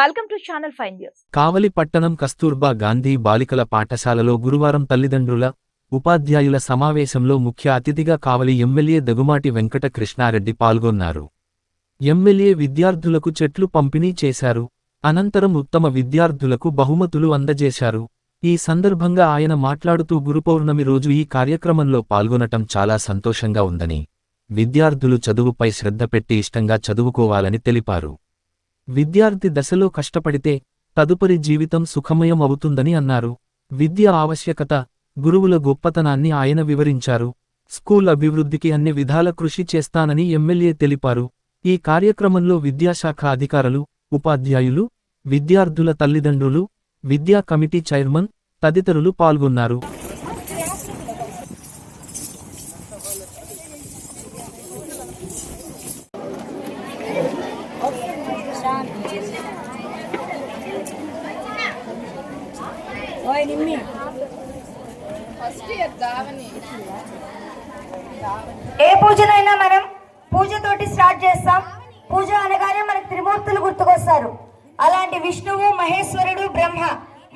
Welcome to channel fine news Kavali పట్టణం కస్తూర్బా గాంధీ బాలికల పాఠశాలలో గురువారం తల్లిదండ్రుల ఉపాధ్యాయుల సమావేశంలో ముఖ్య అతిథిగా కావలి ఎమ్మెల్యే దగుమాటి వెంకట కృష్ణారెడ్డి పాల్గొన్నారు. ఎమ్మెల్యే విద్యార్థులకు చెట్లు పంపిణీ చేశారు. అనంతరం ఉత్తమ విద్యార్థులకు బహుమతులు అందజేశారు. ఈ సందర్భంగా ఆయన మాట్లాడుతూ గురుపౌర్ణమి రోజు ఈ కార్యక్రమంలో పాల్గొనటం చాలా సంతోషంగా ఉందని విద్యార్థులు చదువుపై శ్రద్ధ పెట్టి ఇష్టంగా చదువుకోవాలని తెలిపారు. విద్యార్థి దశలో కష్టపడితే తదుపరి జీవితం సుఖమయం అవుతుందని అన్నారు. విద్య ఆవశ్యకత గురువుల గొప్పతనాన్ని ఆయన వివరించారు. స్కూల్ అభివృద్ధికి అన్ని విధాల కృషి చేస్తానని ఎమ్మెల్యే తెలిపారు. ఈ కార్యక్రమంలో విద్యాశాఖ అధికారులు ఉపాధ్యాయులు విద్యార్థుల తల్లిదండ్రులు విద్యా కమిటీ చైర్మన్ తదితరులు పాల్గొన్నారు. ఏ పూజనైనా మనం పూజతోటి స్టార్ట్ చేస్తాం. పూజ అనగానే మనకు త్రిమూర్తులు గుర్తుకొస్తారు. అలాంటి విష్ణువు మహేశ్వరుడు బ్రహ్మ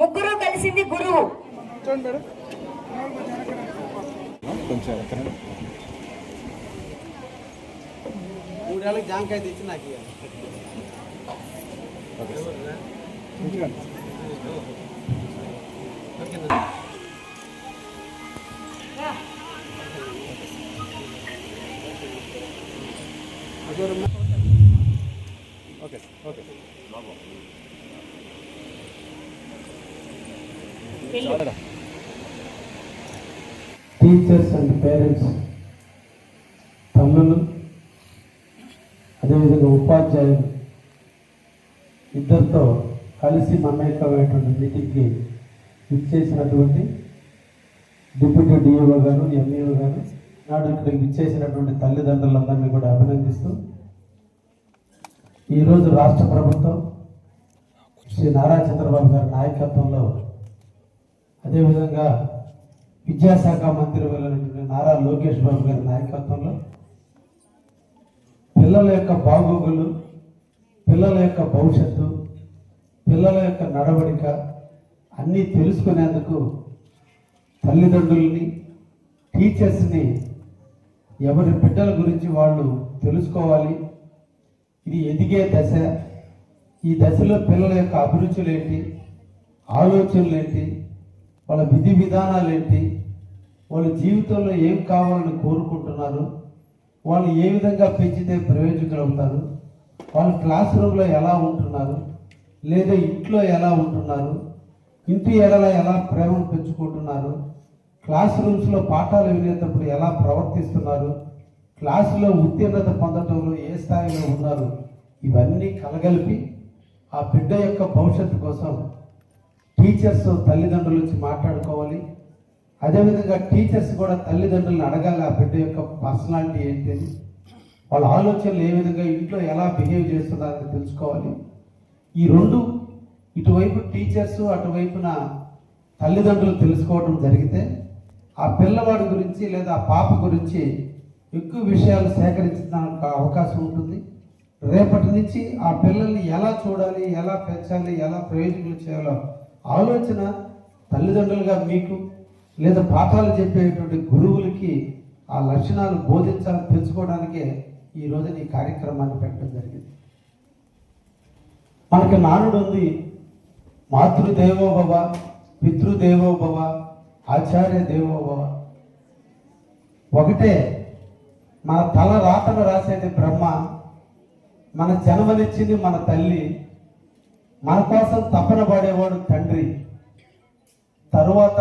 ముగ్గురు కలిసింది గురువు. మూడేళ్ళకి జాంకాయ తెచ్చి నాకు okay okay teachers and parents తల్లులు అదేవిధంగా ఉపాధ్యాయులు ఇద్దరితో కలిసి మమేకమైనటువంటి మీటింగ్కి ఇచ్చేసినటువంటి డిప్యూటీ డిఓ గారు ఎంఈఓ గాను నాడు ఇక్కడికి ఇచ్చేసినటువంటి తల్లిదండ్రులందరినీ కూడా అభినందిస్తూ ఈరోజు రాష్ట్ర ప్రభుత్వం శ్రీ నారా చంద్రబాబు గారి నాయకత్వంలో అదేవిధంగా విద్యాశాఖ మంత్రి వెళ్ళినటువంటి నారా లోకేష్ బాబు గారి నాయకత్వంలో పిల్లల యొక్క బాగోగులు పిల్లల యొక్క భవిష్యత్తు పిల్లల యొక్క నడవడిక అన్నీ తెలుసుకునేందుకు తల్లిదండ్రుల్ని టీచర్స్ని ఎవరి బిడ్డల గురించి వాళ్ళు తెలుసుకోవాలి. ఇది ఎదిగే దశ. ఈ దశలో పిల్లల యొక్క అభిరుచులు ఏంటి ఆలోచనలు ఏంటి వాళ్ళ విధి విధానాలు ఏంటి వాళ్ళ జీవితంలో ఏం కావాలని కోరుకుంటున్నారు వాళ్ళు ఏ విధంగా పెంచితే ప్రయోజకులు అవుతారు వాళ్ళు క్లాస్ రూమ్లో ఎలా ఉంటున్నారు లేదా ఇంట్లో ఎలా ఉంటున్నారు ఇంటి ఎడల ఎలా ప్రేమను పెంచుకుంటున్నారు? క్లాస్ రూమ్స్లో పాఠాలు వినేటప్పుడు ఎలా ప్రవర్తిస్తున్నారు? క్లాసులో ఉత్తీర్ణత పొందటంలో ఏ స్థాయిలో ఉన్నారు? ఇవన్నీ కలగలిపి ఆ బిడ్డ యొక్క భవిష్యత్తు కోసం టీచర్స్ తల్లిదండ్రుల నుంచి మాట్లాడుకోవాలి. అదేవిధంగా టీచర్స్ కూడా తల్లిదండ్రులను అడగాలి ఆ బిడ్డ యొక్క పర్సనాలిటీ ఏంటిది? వాళ్ళ ఆలోచనలు ఏ విధంగా ఇంట్లో ఎలా బిహేవ్ చేస్తున్నారని తెలుసుకోవాలి. ఈ రెండు ఇటువైపు టీచర్స్ అటువైపున తల్లిదండ్రులు తెలుసుకోవడం జరిగితే ఆ పిల్లవాడి గురించి లేదా ఆ పాప గురించి ఎక్కువ విషయాలు సేకరించడానికి అవకాశం ఉంటుంది. రేపటి నుంచి ఆ పిల్లల్ని ఎలా చూడాలి ఎలా పెంచాలి ఎలా ప్రయోజకులు చేయాలో ఆలోచన తల్లిదండ్రులుగా మీకు లేదా పాఠాలు చెప్పేటువంటి గురువులకి ఆ లక్షణాలు బోధించాలి తెలుసుకోవడానికే ఈ రోజున ఈ కార్యక్రమాన్ని పెట్టడం జరిగింది. మనకి నానుడు ఉంది. మాతృదేవో భవ పితృదేవో భవ ఆచార్య దేవో భవ. ఒకటే మన తల రాతను రాసేది బ్రహ్మ మన జన్మనిచ్చింది మన తల్లి మన కోసం తపన పడేవాడు తండ్రి. తరువాత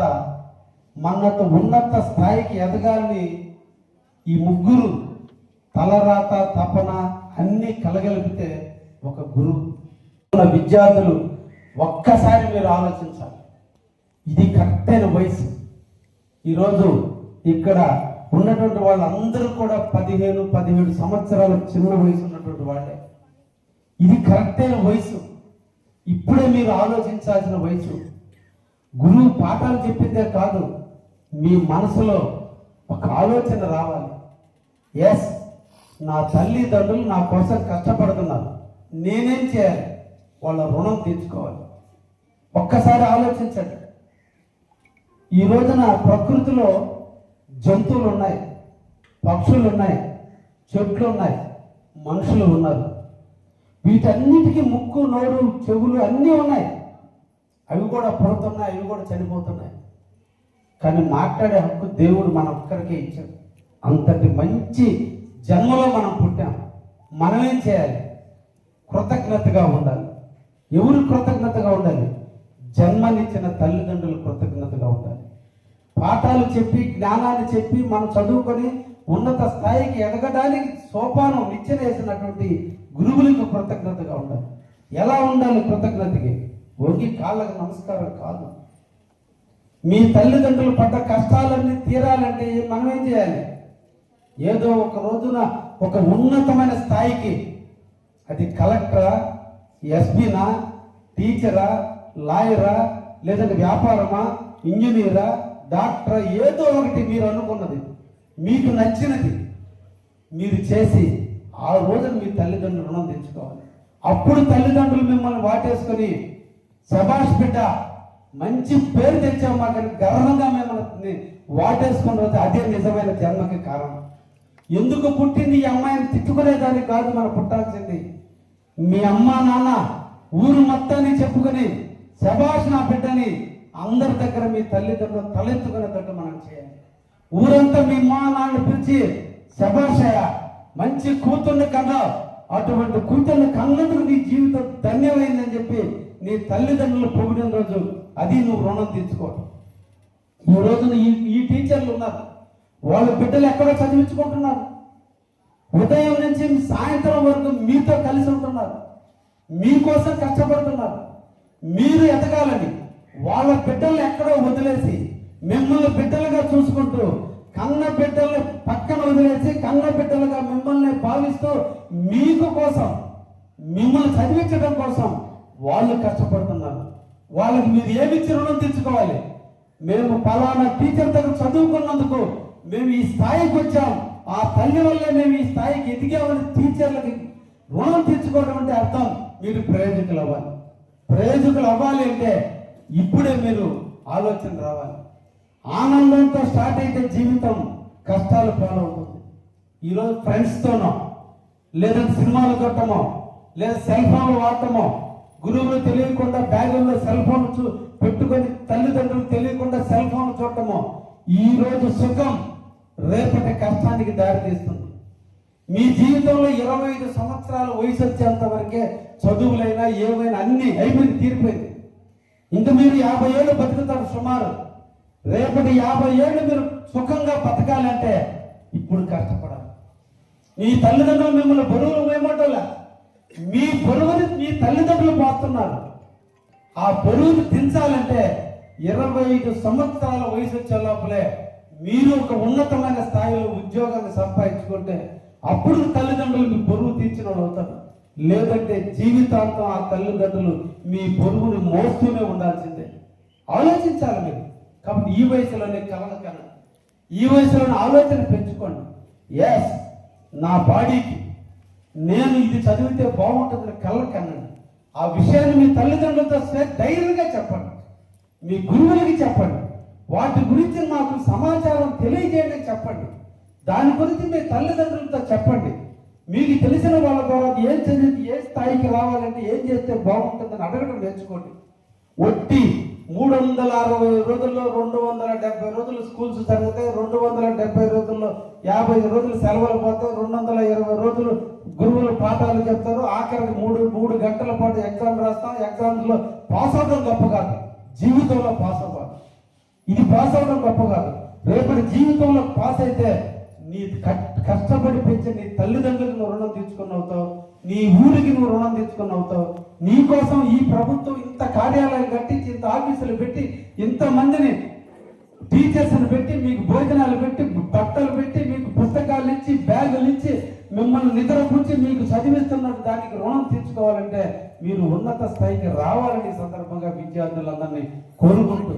మన్నత ఉన్నత స్థాయికి ఎదగాలని ఈ ముగ్గురు తలరాత తపన అన్నీ కలగలిపితే ఒక గురువు మన విద్యార్థులు ఒక్కసారి మీరు ఆలోచించాలి. ఇది కరెక్ట్ అయిన వయసు. ఈరోజు ఇక్కడ ఉన్నటువంటి వాళ్ళందరూ కూడా పదిహేను పదిహేడు సంవత్సరాల చిన్న వయసు ఉన్నటువంటి వాళ్ళే. ఇది కరెక్ట్ అయిన వయసు. ఇప్పుడే మీరు ఆలోచించాల్సిన వయసు. గురువు పాఠాలు చెప్పిందే కాదు మీ మనసులో ఒక ఆలోచన రావాలి. ఎస్ నా తల్లిదండ్రులు నా కోసం కష్టపడుతున్నారు. నేనేం చేయాలి? వాళ్ళ రుణం తీర్చుకోవాలి. ఒక్కసారి ఆలోచించండి. ఈ రోజున ప్రకృతిలో జంతువులు ఉన్నాయి పక్షులు ఉన్నాయి చెట్లు ఉన్నాయి మనుషులు ఉన్నారు. వీటన్నిటికీ ముక్కు నోరు చెవులు అన్నీ ఉన్నాయి. అవి కూడా పుడుతున్నాయి అవి కూడా చనిపోతున్నాయి. కానీ మాట్లాడే హక్కు దేవుడు మన ఒక్కరికే ఇచ్చాడు. అంతటి మంచి జన్మలో మనం పుట్టాం. మనమేం చేయాలి? కృతజ్ఞతగా ఉండాలి. ఎవరు కృతజ్ఞతగా ఉండాలి? జన్మనిచ్చిన తల్లిదండ్రులు కృతజ్ఞతగా ఉండాలి. పాఠాలు చెప్పి జ్ఞానాన్ని చెప్పి మనం చదువుకొని ఉన్నత స్థాయికి ఎదగడానికి సోపానం నిచ్చెనేసినటువంటి గురువులకు కృతజ్ఞతగా ఉండాలి. ఎలా ఉండాలి కృతజ్ఞతకి? వంగి కాళ్ళకు నమస్కారం కాదు. మీ తల్లిదండ్రులు పడ్డ కష్టాలన్నీ తీరాలంటే మనం ఏం చేయాలి? ఏదో ఒక రోజున ఒక ఉన్నతమైన స్థాయికి. అది కలెక్టరా? ఎస్పీనా? టీచరా? లాయరా లేదంటే వ్యాపారమా ఇంజనీరా డాక్టరా ఏదో ఒకటి మీరు అనుకున్నది. మీకు నచ్చినది మీరు చేసి ఆ రోజున మీ తల్లిదండ్రులు రుణం తెచ్చుకోవాలి. అప్పుడు తల్లిదండ్రులు మిమ్మల్ని వాటేసుకొని సభాష్ బిడ్డ మంచి పేరు తెచ్చావు మాకు గర్వంగా మిమ్మల్ని వాటేసుకొని రోజు అదే నిజమైన జన్మకి కారణం. ఎందుకు పుట్టింది ఈ అమ్మాయిని తిట్టుకునేదానికి కాదు మనం పుట్టాల్సింది. మీ అమ్మ నాన్న ఊరు మొత్తాన్ని చెప్పుకొని శబాష్ నా బిడ్డని అందరి దగ్గర మీ తల్లిదండ్రులు తలెత్తుకునేటట్టు మనం చేయాలి. ఊరంతా మీ మా నాన్న పిలిచి శబాషయ్య మంచి కూతుర్ని కన్నా అటువంటి కూతుర్ని కన్నందుకు నీ జీవితం ధన్యమైందని చెప్పి నీ తల్లిదండ్రులు పొగిడిన రోజు అది నువ్వు రుణం తీర్చుకోవడం. ఈ రోజున ఈ ఈ టీచర్లు ఉన్నారు. వాళ్ళ బిడ్డలు ఎక్కడో చదివించుకుంటున్నారు? ఉదయం నుంచి సాయంత్రం వరకు మీతో కలిసి ఉంటున్నారు. మీకోసం కష్టపడుతున్నారు. మీరు ఎదగాలని వాళ్ళ బిడ్డలు ఎక్కడో వదిలేసి మిమ్మల్ని బిడ్డలుగా చూసుకుంటూ కన్న బిడ్డల్ని పక్కన వదిలేసి కన్న బిడ్డలుగా మిమ్మల్ని భావిస్తూ మీకు కోసం మిమ్మల్ని చదివించడం కోసం వాళ్ళు కష్టపడుతున్నారు. వాళ్ళకి మీరు ఏమిచ్చి రుణం తెచ్చుకోవాలి మేము పలానా టీచర్ దగ్గర చదువుకున్నందుకు మేము ఈ స్థాయికి వచ్చాం. ఆ తల్లి వల్లే మేము ఈ స్థాయికి ఎదిగామని టీచర్లకి రుణం తెచ్చుకోవడం అంటే అర్థం. మీరు ప్రయోజకులు అవ్వాలి ప్రయోజకులు అవ్వాలి అంటే ఇప్పుడే మీరు ఆలోచన రావాలి. ఆనందంతో స్టార్ట్ అయితే జీవితం కష్టాలు పాలవుతుంది. ఈరోజు ఫ్రెండ్స్తోనో లేదా సినిమాలు చూడటమో లేదా సెల్ ఫోన్లు వాడటమో గురువులు తెలియకుండా బ్యాగుల్లో సెల్ ఫోన్ చూ పెట్టుకొని తల్లిదండ్రులు తెలియకుండా సెల్ ఫోన్ చూడటమో ఈ రోజు సుఖం రేపటి కష్టానికి దారితీస్తుంది మీ జీవితంలో ఇరవై ఐదు సంవత్సరాల వయసు వచ్చేంత వరకే చదువులే ఏమైనా అన్ని అయిపోయింది తీరిపోయింది. ఇంక మీరు యాభై ఏళ్ళు బతుకుతారు సుమారు. రేపటి యాభై ఏళ్ళు మీరు సుఖంగా బతకాలంటే ఇప్పుడు కష్టపడాలి. మీ తల్లిదండ్రులు మిమ్మల్ని బరువులు ఏమంటలే మీ బరువుని మీ తల్లిదండ్రులు పోస్తున్నారు. ఆ బరువును దించాలంటే ఇరవై ఐదు సంవత్సరాల వయసు వచ్చే లోపలే మీరు ఒక ఉన్నతమైన స్థాయిలో ఉద్యోగాన్ని సంపాదించుకుంటే అప్పుడు తల్లిదండ్రులు మీ బరువు తీర్చిన వాళ్ళు అవుతారు. లేదంటే జీవితాంతం ఆ తల్లిదండ్రులు మీ పొరుగుని మోస్తూనే ఉండాల్సిందే. ఆలోచించాలి మీరు. కాబట్టి ఈ వయసులోనే కలలు కన ఈ వయసులోనే ఆలోచన పెంచుకోండి. ఎస్ నా బాడీకి నేను ఇది చదివితే బాగుంటుందని కలలు కనండి ఆ విషయాన్ని మీ తల్లిదండ్రులతో ధైర్యంగా చెప్పండి. మీ గురువులకి చెప్పండి. వాటి గురించి మాకు సమాచారం తెలియజేయడం చెప్పండి. దాని గురించి మీ తల్లిదండ్రులతో చెప్పండి. మీకు తెలిసిన వాళ్ళ ద్వారా ఏం చదివి ఏ స్థాయికి రావాలంటే ఏం చేస్తే బాగుంటుందని అడగడం నేర్చుకోండి. ఒట్టి మూడు వందల అరవై రోజుల్లో రెండు వందల డెబ్బై రోజులు స్కూల్స్ జరిగితే రెండు వందల డెబ్బై రోజుల్లో యాభై రోజులు సెలవులు పోతే రెండు వందల ఇరవై రోజులు గురువులు పాఠాలు చెప్తారు. ఆఖరికి మూడు మూడు గంటల పాటు ఎగ్జామ్ రాస్తాం. ఎగ్జామ్స్లో పాస్ అవడం గొప్ప కాదు. జీవితంలో పాస్ అవ్వాలి. ఇది పాస్ అవడం గొప్ప కాదు. రేపటి జీవితంలో పాస్ అయితే నీ కష్టపడి పెంచి నీ తల్లిదండ్రులకు నువ్వు రుణం తీర్చుకుని అవుతావు. నీ ఊరికి నువ్వు రుణం తెచ్చుకుని అవుతావు. నీ కోసం ఈ ప్రభుత్వం ఇంత కార్యాలయం కట్టించి ఇంత ఆఫీసులు పెట్టి ఇంత మందిని టీచర్స్ని పెట్టి మీకు భోజనాలు పెట్టి బట్టలు పెట్టి మీకు పుస్తకాలు ఇచ్చి బ్యాగులు ఇచ్చి మిమ్మల్ని నిద్రపుచ్చి మీకు చదివిస్తున్నట్టు దానికి రుణం తీర్చుకోవాలంటే మీరు ఉన్నత స్థాయికి రావాలని సందర్భంగా విద్యార్థులందరినీ కోరుకుంటూ